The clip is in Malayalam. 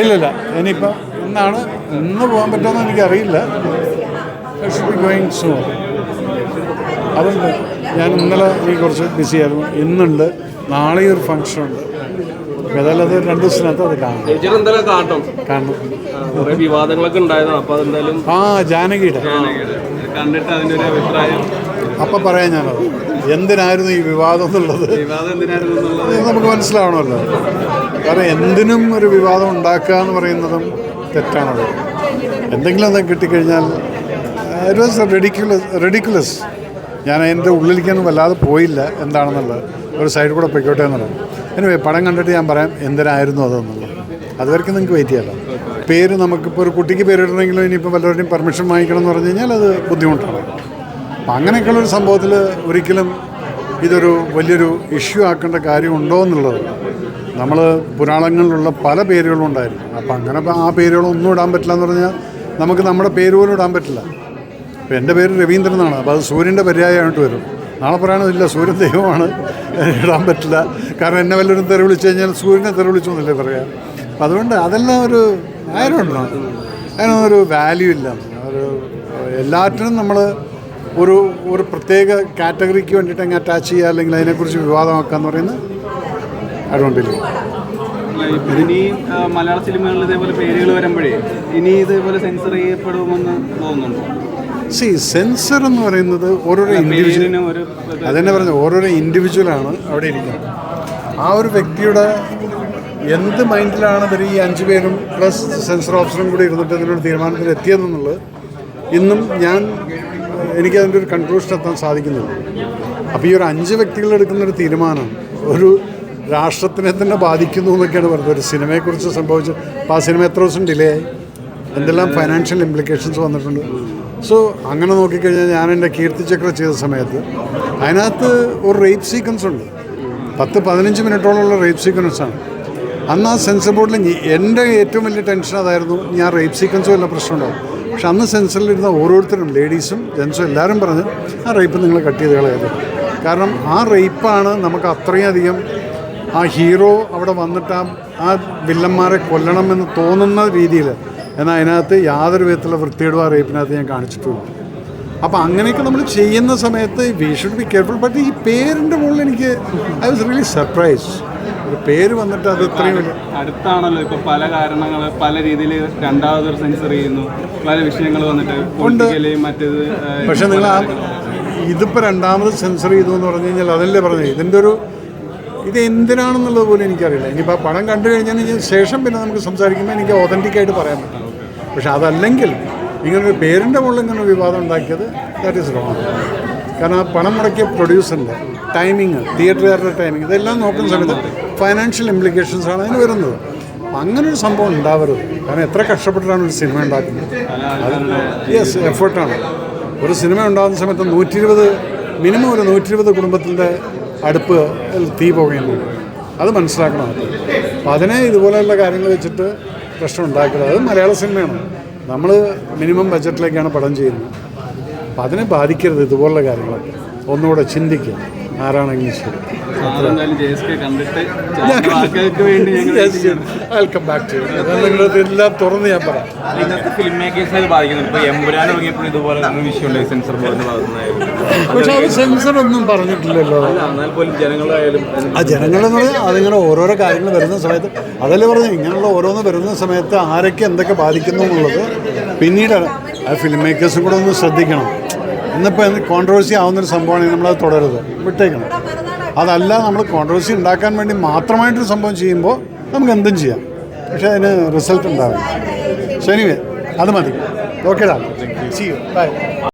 ഇല്ലില്ല ഇനിയിപ്പം ഇന്നാണ് ഇന്ന് പോകാൻ പറ്റുമെന്ന് എനിക്കറിയില്ല. ഷുഡ് ബി ഗോയിങ് സൂൺ അതുണ്ട് ഞാൻ ഇന്നലെ ഈ കുറച്ച് ബിസി ആയിരുന്നു. ഇന്നുണ്ട് നാളെ ഒരു ഫംഗ്ഷൻ ഉണ്ട്. അപ്പോൾ ഏതായാലും അത് രണ്ട് ദിവസത്തിനകത്ത് അത് കാണും. കുറെ വിവാദങ്ങളൊക്കെ ഉണ്ടായതാണ് അപ്പൊ അതെന്തായാലും ആ ജാനകിയുടെ. കണ്ടിട്ട് അതിന്റെ ഒരു അഭിപ്രായം. അപ്പം പറയാം ഞാനത്. എന്തിനായിരുന്നു ഈ വിവാദം എന്നുള്ളത്? നമുക്ക് മനസ്സിലാവണമല്ലോ. കാരണം എന്തിനും ഒരു വിവാദം ഉണ്ടാക്കുക എന്ന് പറയുന്നതും തെറ്റാണത്. എന്തെങ്കിലും ഒന്ന് കിട്ടിക്കഴിഞ്ഞാൽ ഇറ്റ് വാസ് റെഡിക്കുലസ് റെഡിക്കുലസ് ഞാൻ അതിന്റെ ഉള്ളിലേക്കൊന്നും വല്ലാതെ പോയില്ല എന്താണെന്നുള്ളത്. ഒരു സൈഡ് കൂടെ പൊയ്ക്കോട്ടെ എന്നുള്ളത്. എനിവേ പടം കണ്ടിട്ട് ഞാൻ പറയാം എന്തിനായിരുന്നു അതെന്നുള്ളത്. അതുവരെയ്ക്ക് നിങ്ങൾക്ക് വെയിറ്റ് ചെയ്യാലോ. പേര് നമുക്കിപ്പോൾ ഒരു കുട്ടിക്ക് പേരിടണമെങ്കിലും ഇനിയിപ്പോൾ വല്ലവരുടെയും പെർമിഷൻ വാങ്ങിക്കണം എന്ന് പറഞ്ഞു കഴിഞ്ഞാൽ അത് ബുദ്ധിമുട്ടാണ്. അപ്പം അങ്ങനെയൊക്കെയുള്ളൊരു സംഭവത്തിൽ ഒരിക്കലും ഇതൊരു വലിയൊരു ഇഷ്യൂ ആക്കേണ്ട കാര്യമുണ്ടോ എന്നുള്ളത്. നമ്മൾ പുരാണങ്ങളിലുള്ള പല പേരുകളും ഉണ്ടായിരുന്നു അപ്പം അങ്ങനെ ആ പേരുകളൊന്നും ഇടാൻ പറ്റില്ല എന്ന് പറഞ്ഞാൽ നമുക്ക് നമ്മുടെ പേര് പോലും ഇടാൻ പറ്റില്ല. ഇപ്പം എന്റെ പേര് രവീന്ദ്രൻ എന്നാണ്. അപ്പോൾ അത് സൂര്യന്റെ പര്യായമായിട്ട് വരും. നാളെ പറയണമില്ല സൂര്യൻ ദൈവമാണ്. ഇടാൻ പറ്റില്ല. കാരണം എന്നെ വല്ലവരും തെറി വിളിച്ചു കഴിഞ്ഞാൽ സൂര്യനെ തെറി വിളിച്ചു എന്നല്ലേ പറയാം. അപ്പം അതുകൊണ്ട് അതെല്ലാം ഒരു ആരുണ്ടോ അതിനൊന്നും ഒരു വാല്യൂ ഇല്ല. ഒരു എല്ലാറ്റിനും നമ്മൾ ഒരു ഒരു പ്രത്യേക കാറ്റഗറിക്ക് വേണ്ടിയിട്ട് അങ്ങ് അറ്റാച്ച് ചെയ്യുക അല്ലെങ്കിൽ അതിനെക്കുറിച്ച് വിവാദമാക്കുക എന്ന് പറയുന്നത് ഐ ഡോണ്ട് ബിലീവ് ഇനി മലയാള സിനിമകളിൽ ഇതേപോലെ പേരുകൾ വരുമ്പോഴേ ഇനി ഇതേപോലെ സെൻസർ ചെയ്യപ്പെടുമെന്ന് തോന്നുന്നുണ്ടോ? സി സെൻസർ എന്ന് പറയുന്നത് ഓരോരോ ഇൻഡിവിജ്വൽ അതന്നെ ഒരു അതെന്നെ പറഞ്ഞു ഓരോരോ ഇൻഡിവിജ്വലാണ് അവിടെ ഇരിക്കുന്നത്. ആ ഒരു വ്യക്തിയുടെ എന്ത് മൈൻഡിലാണ് ഇവർ ഈ അഞ്ച് പേരും പ്ലസ് സെൻസർ ഓഫീസറും കൂടി ഇരുന്നിട്ട് ഇതിനൊരു തീരുമാനത്തിൽ എത്തിയതെന്നുള്ളത് ഇന്നും ഞാൻ എനിക്ക് അതിന്റെ ഒരു കൺക്ലൂഷൻ എത്താൻ സാധിക്കുന്നില്ല. അപ്പോൾ ഈ ഒരു അഞ്ച് വ്യക്തികൾ എടുക്കുന്ന ഒരു തീരുമാനം ഒരു രാഷ്ട്രത്തിനെ തന്നെ ബാധിക്കുന്നു എന്നൊക്കെയാണ് പറഞ്ഞത്. ഒരു സിനിമയെക്കുറിച്ച് സംഭവിച്ചു അപ്പോൾ ആ സിനിമ എത്ര ദിവസം ഡിലേ ആയി? എന്തെല്ലാം ഫൈനാൻഷ്യൽ ഇംപ്ലിക്കേഷൻസ് വന്നിട്ടുണ്ട്? സോ അങ്ങനെ നോക്കിക്കഴിഞ്ഞാൽ ഞാൻ എന്റെ കീർത്തിചക്ര ചെയ്ത സമയത്ത് അതിനകത്ത് ഒരു റേപ്പ് സീക്വൻസ് ഉണ്ട്. പത്ത് പതിനഞ്ച് മിനിറ്റോളമുള്ള റേപ്പ് സീക്വൻസ് ആണ്. അന്ന് ആ സെൻസർ ബോർഡിൽ എന്റെ ഏറ്റവും വലിയ ടെൻഷൻ അതായിരുന്നു ഞാൻ റേപ്പ് സീക്വൻസ് വല്ല പ്രശ്നമുണ്ടാവും പക്ഷെ അന്ന് സെൻസറിലിരുന്ന ഓരോരുത്തരും ലേഡീസും ജെൻസും എല്ലാവരും പറഞ്ഞ് ആ റേപ്പ് നിങ്ങൾ കട്ട് ചെയ്ത് കളയത് കാരണം ആ റേപ്പാണ് നമുക്ക് അത്രയും അധികം ആ ഹീറോ അവിടെ വന്നിട്ട് ആ വില്ലന്മാരെ കൊല്ലണമെന്ന് തോന്നുന്ന രീതിയിൽ എന്നാൽ അതിനകത്ത് യാതൊരു വിധത്തിലുള്ള വൃത്തിയിടുക ആ റേപ്പിനകത്ത് ഞാൻ കാണിച്ചിട്ടുള്ളൂ അപ്പോൾ അങ്ങനെയൊക്കെ നമ്മൾ ചെയ്യുന്ന സമയത്ത് we should be careful but ഈ പേരിന്റെ മുകളിൽ എനിക്ക് ഐ വാസ് റിയലി സർപ്രൈസ് പേര് വന്നിട്ട് അത് ഇത്രയും അടുത്താണല്ലോ ഇപ്പൊ പല കാരണങ്ങൾ പല രീതിയിൽ രണ്ടാമതൊരു സെൻസർ ചെയ്യുന്നു. പല വിഷയങ്ങൾ വന്നിട്ട് മറ്റേത് പക്ഷേ നിങ്ങൾ ഇതിപ്പോൾ രണ്ടാമത് സെൻസർ ചെയ്തു എന്ന് പറഞ്ഞു കഴിഞ്ഞാൽ അതല്ലേ പറഞ്ഞത്? ഇതിന്റെ ഒരു ഇത് എന്തിനാണെന്നുള്ളത് പോലും എനിക്കറിയില്ല. ഇനിയിപ്പോൾ ആ പണം കണ്ടു കഴിഞ്ഞതിന് ശേഷം പിന്നെ നമുക്ക് സംസാരിക്കുമ്പോൾ എനിക്ക് ഒതന്റിക് ആയിട്ട് പറയാൻ പറ്റും പക്ഷെ അതല്ലെങ്കിൽ ഇങ്ങനൊരു പേരിന്റെ മുകളിൽ ഇങ്ങനെ വിവാദം ഉണ്ടാക്കിയത് ദാറ്റ് ഈസ് റോങ് കാരണം ആ പണം മുടക്കിയ പ്രൊഡ്യൂസറിന്റെ ടൈമിങ് തിയേറ്ററുകാരുടെ ടൈമിങ് ഇതെല്ലാം നോക്കുന്ന സമയത്ത് ഫൈനാൻഷ്യൽ ഇംപ്ലിക്കേഷൻസ് ആണ് അതിന് വരുന്നത്. അങ്ങനെ ഒരു സംഭവം ഉണ്ടാവരുത്. കാരണം എത്ര കഷ്ടപ്പെട്ടിട്ടാണ് ഒരു സിനിമ ഉണ്ടാക്കുന്നത്? യെസ് എഫേർട്ടാണ് ഒരു സിനിമ ഉണ്ടാകുന്ന സമയത്ത് നൂറ്റി ഇരുപത് മിനിമം ഒരു നൂറ്റി ഇരുപത് കുടുംബത്തിന്റെ അടുപ്പ് തീ പോകുന്നു അത് മനസ്സിലാക്കണം. അപ്പം അതിനെ ഇതുപോലെയുള്ള കാര്യങ്ങൾ വെച്ചിട്ട് പ്രശ്നം ഉണ്ടാക്കരുത്. അത് മലയാള സിനിമയാണ്. നമ്മൾ മിനിമം ബജറ്റിലേക്കാണ് പടം ചെയ്യുന്നത്. അപ്പം അതിനെ ബാധിക്കരുത് ഇതുപോലുള്ള കാര്യങ്ങളൊക്കെ. ഒന്നുകൂടെ ചിന്തിക്കുക. ആരാണെങ്കിലും ശരി. വെൽക്കം ബാക്ക് ടു നിങ്ങളത് എല്ലാം തുറന്ന് ഞാൻ പറയാം. ഫിലിം മേക്കേഴ്സിനെ ഇത് ബാധിക്കുന്നുണ്ട് ഇപ്പോൾ എമ്പുരാൻ തുടങ്ങിയപ്പോൾ ഇതുപോലെ സെൻസർ ബോർഡിന് പക്ഷെ അത് സെൻസർ ഒന്നും പറഞ്ഞിട്ടില്ലല്ലോ. എന്നാൽ പോലും ജനങ്ങളായാലും ആ ജനങ്ങളെന്ന് പറഞ്ഞാൽ അതിങ്ങനെ ഓരോരോ കാര്യങ്ങൾ വരുന്ന സമയത്ത് അതല്ലേ പറഞ്ഞു ഇങ്ങനെയുള്ള ഓരോന്ന് വരുന്ന സമയത്ത് ആരൊക്കെ എന്തൊക്കെ ബാധിക്കുന്നു എന്നുള്ളത് പിന്നീടാണ് ആ ഫിലിം മേക്കേഴ്സും കൂടെ ഒന്ന് ശ്രദ്ധിക്കണം. ഇന്നിപ്പോൾ കോൺട്രവേഴ്സി ആവുന്നൊരു സംഭവമാണെങ്കിൽ നമ്മളത് തുടരുത്. വിട്ടേക്കണം. അതല്ല നമ്മൾ കോൺട്രവേഴ്സി ഉണ്ടാക്കാൻ വേണ്ടി മാത്രമായിട്ടൊരു സംഭവം ചെയ്യുമ്പോൾ നമുക്ക് എന്തും ചെയ്യാം. പക്ഷേ അതിന് റിസൾട്ട് ഉണ്ടാവില്ല. ശനിവേ അത് മതി. ഓക്കേടാ സി യു ബൈ